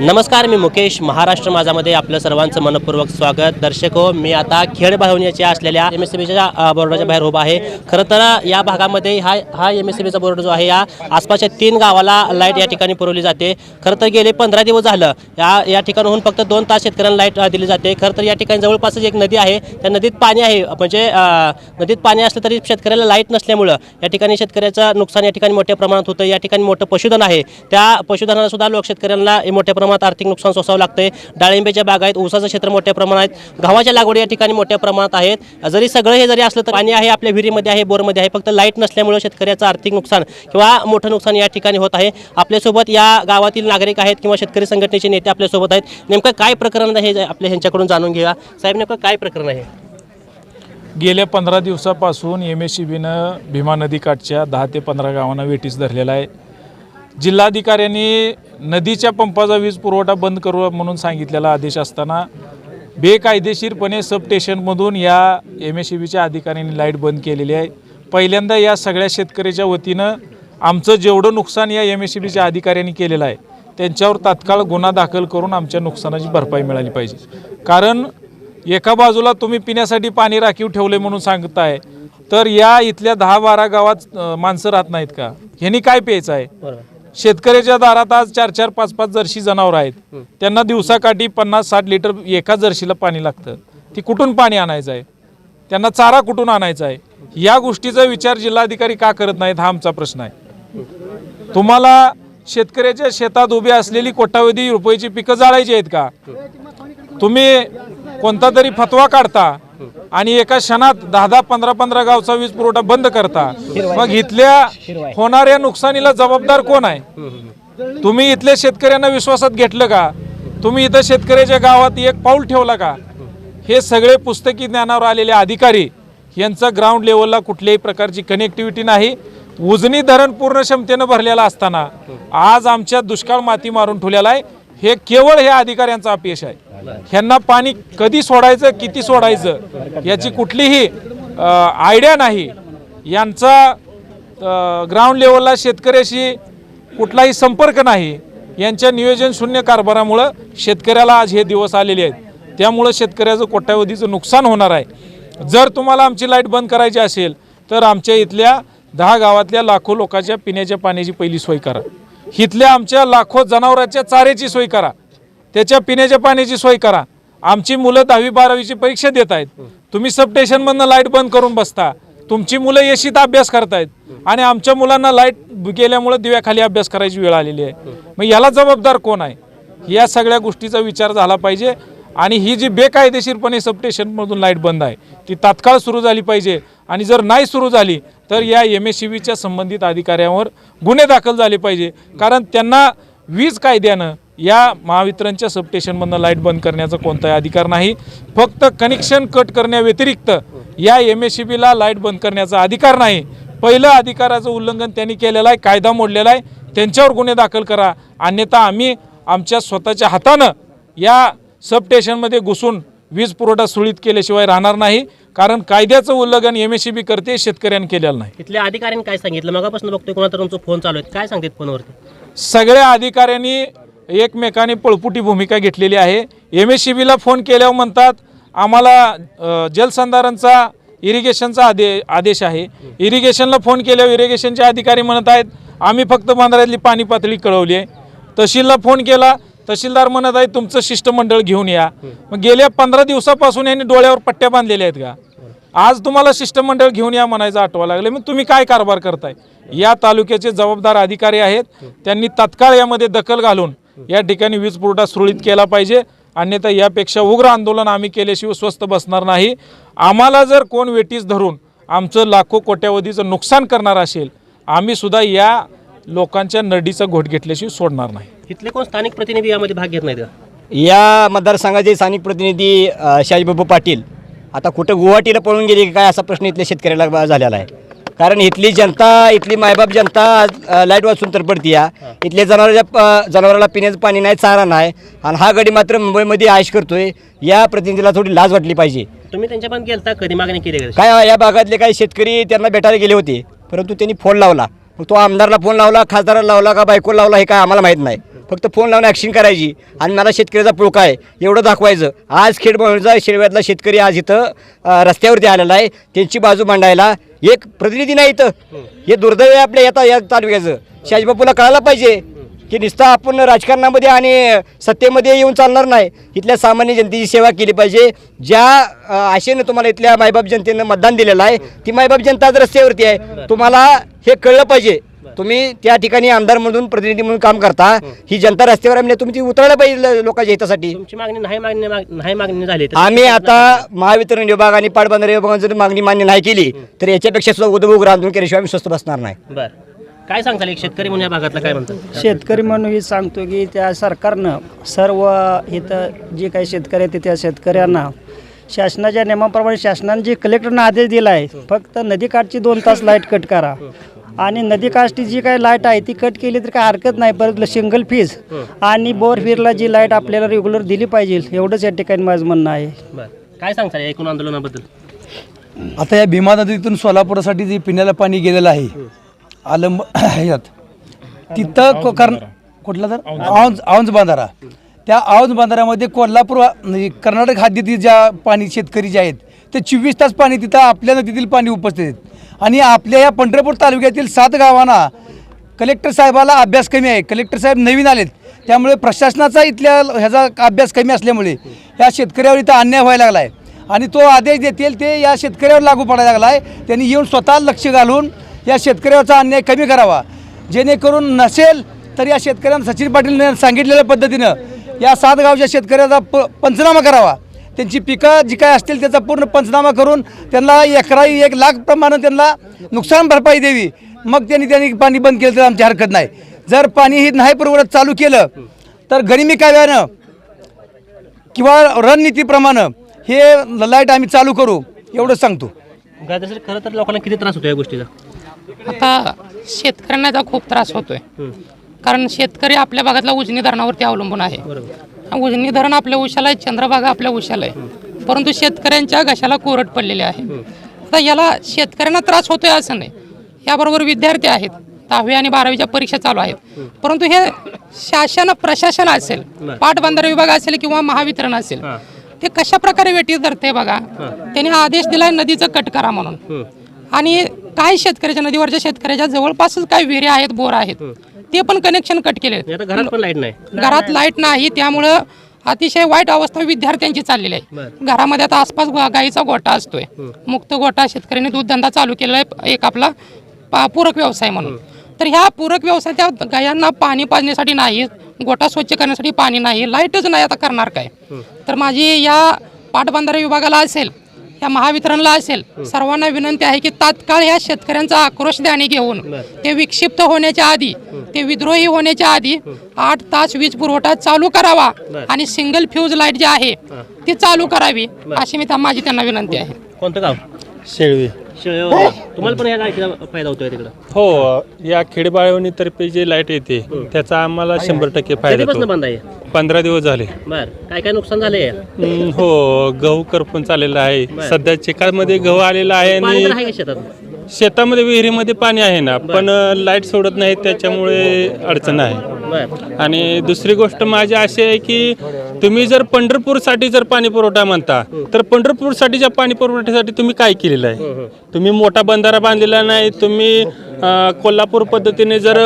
नमस्कार मी मुकेश महाराष्ट्र माझामध्ये आपलं सर्वांचं मनपूर्वक स्वागत. दर्शक हो मी आता खेड बाळवण्याच्या असलेल्या एम एस सी बीच्या बोर्डाच्या बाहेर उभा आहे. खरं तर या भागामध्ये हा हा एम एस सी बीचा बोर्ड जो आहे या आसपासच्या तीन गावाला लाइट या ठिकाणी पुरवली जाते. खरं तर गेले पंधरा दिवस झालं या या ठिकाणाहून फक्त दोन तास शेतकऱ्यांना लाइट दिली जाते. खरं तर या ठिकाणी जवळपासच एक नदी आहे. त्या नदीत पाणी आहे. म्हणजे नदीत पाणी असलं तरी शेतकऱ्याला लाइट नसल्यामुळं या ठिकाणी शेतकऱ्याचं नुकसान या ठिकाणी मोठ्या प्रमाणात होतं. या ठिकाणी मोठं पशुधन आहे. त्या पशुधनाला सुद्धा लोक शेतकऱ्यांना मोठ्या प्रमाणात आर्थिक नुकसान सोसावं लागते डाळिंबेच्या बागा आहेत ऊसाचं क्षेत्र मोठ्या प्रमाणात गव्हाच्या लागवडी या ठिकाणी मोठ्या प्रमाणात आहेत. जरी सगळं हे जरी असलं तर पाणी आहे आपल्या विहिरीमध्ये आहे बोरमध्ये आहे फक्त लाइट नसल्यामुळे शेतकऱ्याचं आर्थिक नुकसान किंवा मोठं नुकसान या ठिकाणी होत आहे. आपल्यासोबत या गावातील नागरिक आहेत किंवा शेतकरी संघटनेचे नेते आपल्यासोबत आहेत. नेमकं काय प्रकरण आहे हे आपल्या ह्यांच्याकडून जाणून घेऊया. साहेब नेमकं काय प्रकरण आहे? गेल्या पंधरा दिवसापासून एम एस सी बीनं भीमा नदीकाठच्या दहा ते पंधरा गावांना वेटीस धरलेला आहे. जिल्हाधिकाऱ्यांनी नदीच्या पंपाचा वीज पुरवठा बंद करू म्हणून सांगितलेला आदेश असताना बेकायदेशीरपणे सबस्टेशनमधून या एम एस सी बीच्या अधिकाऱ्यांनी लाइट बंद केलेली आहे. पहिल्यांदा या सगळ्या शेतकऱ्याच्या वतीनं आमचं जेवढं नुकसान या एम एस सी बीच्या अधिकाऱ्यांनी केलेलं आहे त्यांच्यावर तात्काळ गुन्हा दाखल करून आमच्या नुकसानाची भरपाई मिळाली पाहिजे. कारण एका बाजूला तुम्ही पिण्यासाठी पाणी राखीव ठेवले म्हणून सांगताय तर या इथल्या दहा बारा गावात माणसं राहत नाहीत का? ह्यांनी काय प्यायचं आहे? शेतकऱ्याच्या दारात आज चार चार पाच पाच जर्शी जनावर आहेत. त्यांना दिवसाकाठी पन्नास साठ लिटर एका जर्शीला पाणी लागतं. ती कुठून पाणी आणायचं आहे? त्यांना चारा कुठून आणायचा आहे? या गोष्टीचा विचार जिल्हाधिकारी का करत नाहीत हा आमचा प्रश्न आहे. तुम्हाला शेतकऱ्याच्या शेतात उभी असलेली कोट्यावधी रुपयाची पिकं जाळायची आहेत का? तुम्ही कोणता तरी फतवा काढता आणि एका क्षणात दहा दहा पंधरा पंधरा गावचा वीज पुरवठा बंद करता. मग इथल्या होणाऱ्या नुकसानीला जबाबदार कोण आहे? तुम्ही इथल्या शेतकऱ्यांना विश्वासात घेतलं का? तुम्ही इथं शेतकऱ्याच्या गावात एक पाऊल ठेवला का? हे सगळे पुस्तकी ज्ञानावर आलेले अधिकारी यांचं ग्राउंड लेवलला कुठल्याही प्रकारची कनेक्टिव्हिटी नाही. उजनी धरण पूर्ण क्षमतेनं भरलेलं असताना आज आमच्या दुष्काळ माती मारून ठेवलेला आहे. हे केवळ हे अधिकाऱ्यांचं अपयश आहे. ह्यांना पाणी कधी सोडायचं किती सोडायचं याची कुठलीही आयडिया नाही. यांचा ग्राउंड लेवलला शेतकऱ्याशी कुठलाही संपर्क नाही. यांच्या नियोजन शून्य कारभारामुळं शेतकऱ्याला आज हे दिवस आलेले आहेत. त्यामुळं शेतकऱ्याचं कोट्यावधीचं नुकसान होणार आहे. जर तुम्हाला आमची लाइट बंद करायची असेल तर आमच्या इथल्या दहा गावातल्या लाखो लोकांच्या पिण्याच्या पाण्याची पहिली सोय करा. इथल्या आमच्या लाखो जनावरांच्या चाऱ्याची सोय करा. त्याच्या पिण्याच्या पाण्याची सोय करा. आमची मुलं दहावी बारावीची परीक्षा देत आहेत. तुम्ही सबस्टेशनमधनं लाइट बंद करून बसता. तुमची मुलं येशीत अभ्यास करतायत. आणि आमच्या मुलांना लाइट गेल्यामुळं दिव्याखाली अभ्यास करायची वेळ आलेली आहे. मग याला जबाबदार कोण आहे? या सगळ्या गोष्टीचा विचार झाला पाहिजे. आणि ही जी बेकायदेशीरपणे सबस्टेशनमधून लाइट बंद आहे ती तात्काळ सुरू झाली पाहिजे. आणि जर नाही सुरू झाली तर या एम एस सी बीच्या संबंधित अधिकाऱ्यांवर गुन्हे दाखल झाले पाहिजे. कारण त्यांना वीज कायद्यानं या महावितरणच्या सबस्टेशनमधनं लाइट बंद करण्याचा कोणताही अधिकार नाही. फक्त कनेक्शन कट करण्याव्यतिरिक्त या एम एस सी बीला लाइट बंद करण्याचा अधिकार नाही. पहिलं अधिकाराचं उल्लंघन त्यांनी केलेलं आहे कायदा मोडलेला आहे. त्यांच्यावर गुन्हे दाखल करा. अन्यथा आम्ही आमच्या स्वतःच्या हातानं या सबस्टेशनमध्ये घुसून वीज पुरवठा सुरळीत केल्याशिवाय राहणार नाही कारण कायद्याचं उल्लंघन एम एस सी बी करते शेतकऱ्यांनी केलेलं नाही. इथल्या अधिकाऱ्यांनी काय सांगितलं? मगापासून बघतोय कोणाचा तुमचा फोन चालू आहे. काय सांगतात फोनवरती? सगळ्या अधिकाऱ्यांनी एकमेकाने पळपुटी भूमिका घेतलेली आहे. एम एस सी बीला फोन केल्यावर म्हणतात आम्हाला जलसंधारणचा इरिगेशनचा आदे आदेश आहे. इरिगेशनला फोन केल्यावर इरिगेशनचे अधिकारी म्हणत आहेत आम्ही फक्त बंधाऱ्यातली पाणी पातळी कळवली आहे. तहसीलला फोन केला तहसीलदार म्हणत आहे तुमचं शिष्टमंडळ घेऊन या. मग गेल्या पंधरा दिवसापासून यांनी डोळ्यावर पट्ट्या बांधलेल्या आहेत का? आज तुम्हाला शिष्टमंडळ घेऊन या म्हणायचं आठवा लागले मग तुम्ही काय कारभार करताय? या तालुक्याचे जबाबदार अधिकारी आहेत. त्यांनी तत्काळ यामध्ये दखल घालून या ठिकाणी वीज पुरवठा सुरळीत केला पाहिजे. अन्यथा यापेक्षा उग्र आंदोलन आम्ही केल्याशिवाय स्वस्त बसणार नाही. आम्हाला जर कोण वेटीस धरून आमचं लाखो कोट्यावधीचं नुकसान करणार असेल आम्ही सुद्धा या लोकांच्या नडीचा घोट घेतल्याशिवाय सोडणार नाही. इथले कोण स्थानिक प्रतिनिधी यामध्ये भाग घेत नाहीत का? या मतदारसंघाचे स्थानिक प्रतिनिधी अ, शाजीबाबू पाटील आता कुठं गुवाहाटीला पळून गेले की काय असा प्रश्न इथल्या शेतकऱ्याला बा- झालेला आहे. कारण इथली जनता इथली मायबाप जनता आज, अ, लाइट वाचून तर पडती या. इथल्या जनावराच्या प- जनावराला पिण्याचं पाणी नाही चारा नाही. आणि हा गडी मात्र मुंबईमध्ये आयश करतोय. या प्रतिनिधीला थोडी लाज वाटली पाहिजे. तुम्ही त्यांच्या पण गेलता कधी मागणी केली का? काय या भागातले काही शेतकरी त्यांना भेटायला गेले होते परंतु त्यांनी फोन लावला. मग तो आमदारला फोन लावला खासदाराला लावला का बायकोला लावला हे काय आम्हाला माहीत नाही. फक्त फोन लावून ॲक्शन करायची. आणि मला शेतकऱ्याचा पुळका आहे. एवढं दाखवायचं. आज खेडबळचा शेळव्यातला शेतकरी आज इथं रस्त्यावरती आलेला आहे. त्यांची बाजू मांडायला एक प्रतिनिधी नाही इथं. हे दुर्दैव आहे आपल्या येता या तालुक्याचं. शाजीबापूला कळायला पाहिजे. की नुसतं आपण राजकारणामध्ये आणि सत्तेमध्ये येऊन चालणार नाही. इथल्या सामान्य जनतेची सेवा केली पाहिजे. ज्या आशेनं तुम्हाला इथल्या मायबाप जनतेनं मतदान दिलेलं आहे ती मायबाप जनता आज रस्त्यावरती आहे तुम्हाला हे कळलं पाहिजे. तुम्ही त्या ठिकाणी आमदार म्हणून प्रतिनिधी म्हणून काम करता. ही जनता रस्त्यावर म्हणजे तुम्ही ती उतरायला पाहिजे लोकांच्या हितासाठी. तुमची मागणी नाही मागणी माग- नाही मागणी झाली तर आम्ही आता महावितरण विभाग आणि पाटबंधारे विभागाने जर मागणी मान्य नाही केली तर याच्यापेक्षा सुद्धा उद्योग आंदोलन केल्याशिवाय आम्ही स्वस्त बसणार नाही. काय सांगताल? एक शेतकरी म्हणून या भागातला काय म्हणतात? शेतकरी म्हणून हे सांगतो की त्या सरकारनं सर्व इथं जे काही शेतकरी आहेत त्या शेतकऱ्यांना शासनाच्या नियमाप्रमाणे शासनाने जे कलेक्टरनं आदेश दिला आहे फक्त नदीकाठची दोन तास लाइट कट करा. आणि नदीकाठची जी काही लाइट आहे ती कट केली तर काय हरकत नाही. परत सिंगल फीज आणि बोर फिरला जी लाइट आपल्याला रेग्युलर दिली पाहिजे एवढंच या ठिकाणी माझं म्हणणं आहे. काय सांगताल या एकूण आंदोलनाबद्दल? आता या भीमा नदीतून सोलापुरासाठी जे पिण्याला पाणी गेलेलं आहे आलंब ह्यात तिथं को- कारण कुठला तर? औंज औंज बांधारा. त्या औंज बांधाऱ्यामध्ये कोल्हापूर म्हणजे कर्नाटक हद्दीतील ज्या पाणी शेतकरी जे आहेत ते चोवीस तास पाणी तिथं आपल्या नदीतील पाणी उपस्थित आहेत. आणि आपल्या या पंढरपूर तालुक्यातील सात गावांना कलेक्टर साहेबाला अभ्यास कमी आहे. कलेक्टर साहेब नवीन आलेत. त्यामुळे प्रशासनाचा इथल्या ह्याचा अभ्यास कमी असल्यामुळे या शेतकऱ्यावर इथं अन्याय व्हायला लागला आहे आणि तो आदेश देतील ते या शेतकऱ्यावर लागू पडायला लागला आहे त्यांनी येऊन स्वतः लक्ष घालून या शेतकऱ्याचा अन्याय कमी करावा. जेणेकरून नसेल तर या शेतकऱ्यांना सचिन पाटील सांगितलेल्या पद्धतीनं या सात गावच्या शेतकऱ्याचा प पंचनामा करावा. त्यांची पिकं जी काय असतील त्याचा पूर्ण पंचनामा करून त्यांना एकराई एक लाख प्रमाणे त्यांना नुकसान भरपाई द्यावी. मग त्यांनी त्यांनी पाणी बंद केलं तर आमची हरकत नाही. जर पाणी ही नाही पुरवठा चालू केलं तर गरिमी काव्यानं किंवा रणनीतीप्रमाणे हे लाइट आम्ही चालू करू एवढं सांगतो. सर खरं तर लोकांना किती त्रास होतो या गोष्टीचा? आता शेतकऱ्यांना याचा खूप त्रास होतोय. कारण शेतकरी आपल्या भागातल्या उजनी धरणावरती अवलंबून आहे. उजनी धरण आपल्या उशाला आहे चंद्रभागा आपल्या उशाला आहे. परंतु शेतकऱ्यांच्या घशाला कोरड पडलेले आहे. आता याला शेतकऱ्यांना त्रास होतोय असं नाही. याबरोबर विद्यार्थी आहेत. दहावी आणि बारावीच्या परीक्षा चालू आहेत. परंतु हे शासन प्रशासन असेल पाटबंधारे विभाग असेल किंवा महावितरण असेल ते कशा प्रकारे वेटीत धरते बघा त्यांनी हा आदेश दिलाय नदीचं कट करा म्हणून. आणि काही शेतकऱ्याच्या नदीवरच्या शेतकऱ्याच्या जवळपासच काही विहिरी आहेत बोर आहेत? ते पण कनेक्शन कट केले आता घरात पण लाइट नाही. घरात लाइट नाही. त्यामुळं अतिशय वाईट अवस्था विद्यार्थ्यांची चाललेली आहे. घरामध्ये आता आसपास गाईचा गोटा असतोय. मुक्त गोटा शेतकऱ्यांनी दूध धंदा चालू केलेला आहे. एक आपला पूरक व्यवसाय म्हणून. तर ह्या पूरक व्यवसाय त्या गायांना पाणी पाजण्यासाठी नाही गोटा स्वच्छ करण्यासाठी पाणी नाही लाईटच नाही आता करणार काय. तर माझी या पाटबंधारे विभागाला असेल या महावितरणला असेल सर्वांना विनंती आहे की तात्काळ ह्या शेतकऱ्यांचा आक्रोश ध्यानी घेऊन ते विक्षिप्त होण्याच्या आधी ते विद्रोही होण्याच्या आधी आठ तास वीज पुरवठा चालू करावा आणि सिंगल फ्यूज लाइट जी आहे ती चालू करावी अशी मी माझी त्यांना विनंती आहे. कोणतं गाव? शेळवी. शेळगाव. तुम्हाला पण या फायदा होतोय तिकडं? हो या खेडेबाळवणीतर्फे जे लाइट येते त्याचा आम्हाला शंभर टक्के फायदा कधीपासून होतो बंद आहे? पंधरा दिवस झाले. बर. काय काय नुकसान झालंय? हम्म, हो गहू करपून चाललेला आहे. सध्या चिकामध्ये गहू आलेला आहे पाणी तर आणि आहे का शेतात? शेतामध्ये विहिरीमध्ये पाणी आहे ना पण लाइट सोडत नाही त्याच्यामुळे अडचण आहे. आणि दुसरी गोष्ट माझी अशी आहे की तुम्ही जर पंढरपूरसाठी जर पाणी पुरवठा म्हणता तर पंढरपूरसाठीच्या पाणी पुरवठ्यासाठी तुम्ही काय केलेलं आहे? तुम्ही मोठा बंधारा बांधलेला नाही तुम्ही कोल्हापूर पद्धतीने जर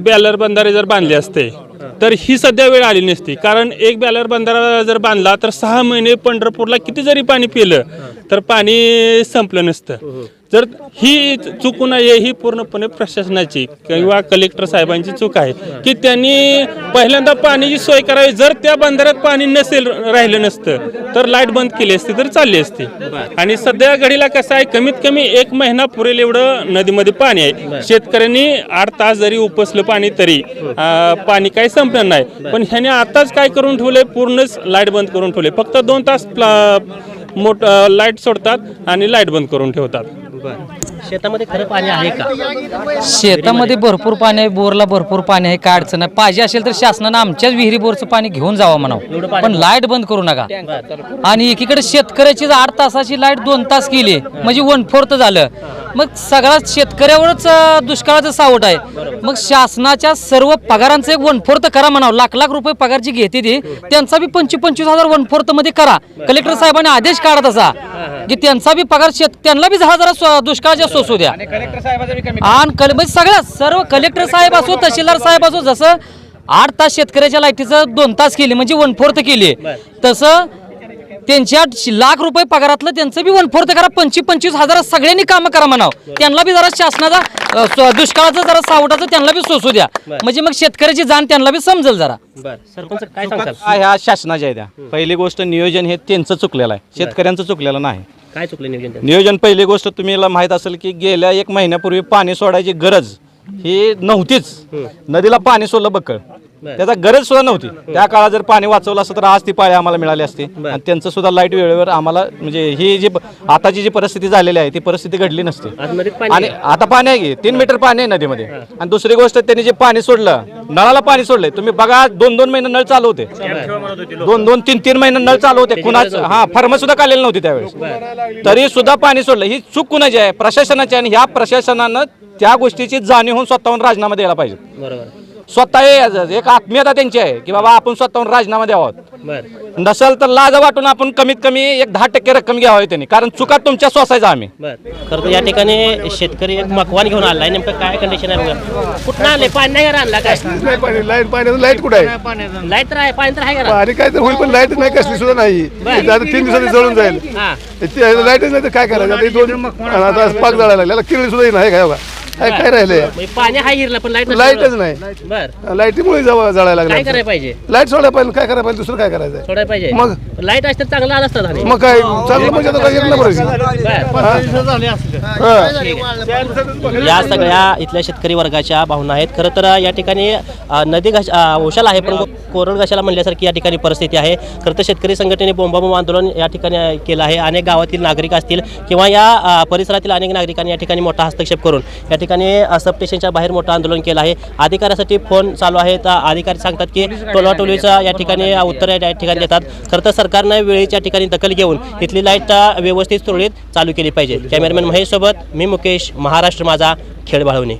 बॅलर बंधारे जर बांधले असते तर ही सध्या वेळ आली नसती. कारण एक बॅलर बंधारा जर बांधला तर सहा महिने पंढरपूरला किती जरी पाणी पिलं तर पाणी संपलं नसतं. जर ही चूक आहे ही पूर्णपणे प्रशासनाची किंवा कलेक्टर साहेबांची चूक आहे. की त्यांनी पहिल्यांदा पाण्याची सोय करावी. जर त्या बंधाऱ्यात पाणी नसेल राहिलं नसतं तर लाइट बंद केली असती तर चालली असती. आणि सध्या घडीला कसं आहे कमीत कमी एक महिना पुरेल एवढं नदीमध्ये पाणी आहे. शेतकऱ्यांनी आठ तास जरी उपसलं पाणी तरी पाणी काही संपणार नाही. पण ह्याने आताच काय करून ठेवलंय पूर्णच लाइट बंद करून ठेवले. फक्त दोन तास प्ला- मोठ लाइट सोडतात आणि लाइट बंद करून ठेवतात. शेतामध्ये खरं पाणी आहे का? शेतामध्ये भरपूर पाणी आहे बोरला भरपूर पाणी आहे काय अडचण आहे पाहिजे असेल तर शासनानं आमच्याच विहिरी बोरचं पाणी घेऊन जावं म्हणावं. पण लाइट बंद करू नका. आणि एकीकडे शेतकऱ्याची आठ तासाची लाइट दोन तास केली म्हणजे वन फोर्थ झालं. मग सगळा शेतकऱ्यावरच दुष्काळाचं सावट आहे. मग शासनाच्या सर्व पगारांचं एक वन फोर्थ करा म्हणावं. लाख लाख रुपये पगार जी घेते ती. त्यांचा बी पंचवीस पंचवीस हजार वन फोर्थमध्ये करा. कलेक्टर साहेबांनी आदेश काढत असा की त्यांचा बी पगार शेत त्यांना बी दहा जरा स्व- दुष्काळाच्या सोसू द्या. आणि कल म्हणजे सगळ्या सर्व कलेक्टर साहेब असो तहसीलदार साहेब असो जसं आठ तास शेतकऱ्याच्या लाईटीचं दोन तास केली म्हणजे वन फोर्थ केली. तसं त्यांच्या लाख रुपये पगारातलं त्यांचं बी वन फोर्थ करा पंचवीस पंचवीस हजार सगळ्यांनी कामं करा म्हणावं. त्यांना बी जरा शासनाचा दुष्काळाचं जरा सावटाचं त्यांना बी सोसू द्या. म्हणजे मग शेतकऱ्याची जाण त्यांना बी समजेल जरा. बर. सरपंच काय हा ह्या शासनाच्या त्या. पहिली गोष्ट नियोजन हे त्यांचं चुकलेलं आहे. शेतकऱ्यांचं चुकलेलं नाही. काय चुकलं नियोजन त्यांचं? नियोजन पहिली गोष्ट तुम्हाला माहीत असेल की गेल्या एक महिन्यापूर्वी पाणी सोडायची गरज ही नव्हतीच. नदीला पाणी सोडलं बक्कळ त्याचा गरज सुद्धा नव्हती. त्या काळात जर पाणी वाचवलं असतं तर आज ती पाळी आम्हाला मिळाली असती. आणि त्यांचं सुद्धा लाइट वेळेवर आम्हाला म्हणजे ही जी आताची जी परिस्थिती झालेली आहे ती परिस्थिती घडली नसती. आणि आता पाणी आहे की तीन मीटर पाणी आहे नदीमध्ये. आणि दुसरी गोष्ट त्यांनी जे पाणी सोडलं नळाला पाणी सोडलंय. तुम्ही बघा दोन दोन महिने नळ चालू होते. दोन दोन तीन तीन महिने नळ चालू होते. कुणाच हा फर्म सुद्धा काढलेली नव्हती त्यावेळेस. तरी सुद्धा पाणी सोडलं. ही चूक कुणाची आहे? प्रशासनाची. आणि ह्या प्रशासनानं त्या गोष्टीची जाणीव होऊन स्वतःहून राजीनामा द्यायला पाहिजे. बरोबर. स्वतः हे एक आत्मीयता त्यांची आहे की बाबा आपण स्वतःहून राजीनामा द्यावा. बर. नसेल तर लाज वाटून आपण कमीत कमी एक दहा टक्के रक्कम घ्यावी त्यांनी. कारण चुका तुमच्या सोसायचा आम्ही. बर. खरं तर या ठिकाणी शेतकरी एक मकवान घेऊन आलाय. नेमकं काय कंडिशन आहे बघा. कुठं आणले पाणी नाही आणला काय? नाही पाणी. लाइट पाण्याचं लाइट कुठं आहे? लाइट तर आहे पाणी तर आहे का ना? पाणी काय तर होईल पण लाइट नाही कसली सुद्धा नाही. बरं. ते आता तीन दिवसांनी जळून जाईल. हा. ते लाईटच नाही तर काय करायचं? आता हे दोन आणि आता पाक जळायला लागला. सुद्धा नाही काय बघा काय काय राहिलंय म्हणजे पाणी आहे हिरला पण लाइट लाईटच नाही. बर. लाईटीमुळे जवळ जळायला काय लागला करायला पाहिजे? लाइट सोडायला पाहिजे काय करायला पाहिजे दुसरं काय करायचं सोडायला पाहिजे. मग? लाइट असते तर चांगला आला असता झाले मग काय? चांगलं म्हणजे आता काय आहे. हा. या सगळ्या इथल्या शेतकरी वर्गाच्या भावना आहेत. खरं तर या ठिकाणी अ, नदी घाश अ, ओशाला आहे पण कोरड घाशाला म्हणल्यासारखी या ठिकाणी परिस्थिती आहे. खरं तर शेतकरी संघटनेने बोंबाबोंब आंदोलन या ठिकाणी अ, केलं आहे. अनेक गावातील नागरिक असतील किंवा या अ, परिसरातील अनेक नागरिकांनी या ठिकाणी मोठा हस्तक्षेप करून या ठिकाणी अ, सबस्टेशनच्या बाहेर मोठं आंदोलन केलं आहे. अधिकाऱ्यासाठी फोन चालू आहे. तर अधिकारी सांगतात की टोलवाटोलीचं या ठिकाणी उत्तर या ठिकाणी. देतात. खरं तर सरकारनं वेळेच्या ठिकाणी दखल घेऊन इथली लाइट व्यवस्थित सुरळीत चालू केली पाहिजे. कॅमेरामॅन महेश सोबत मी मुकेश महाराष्ट्र माझा खेळ बाळवणे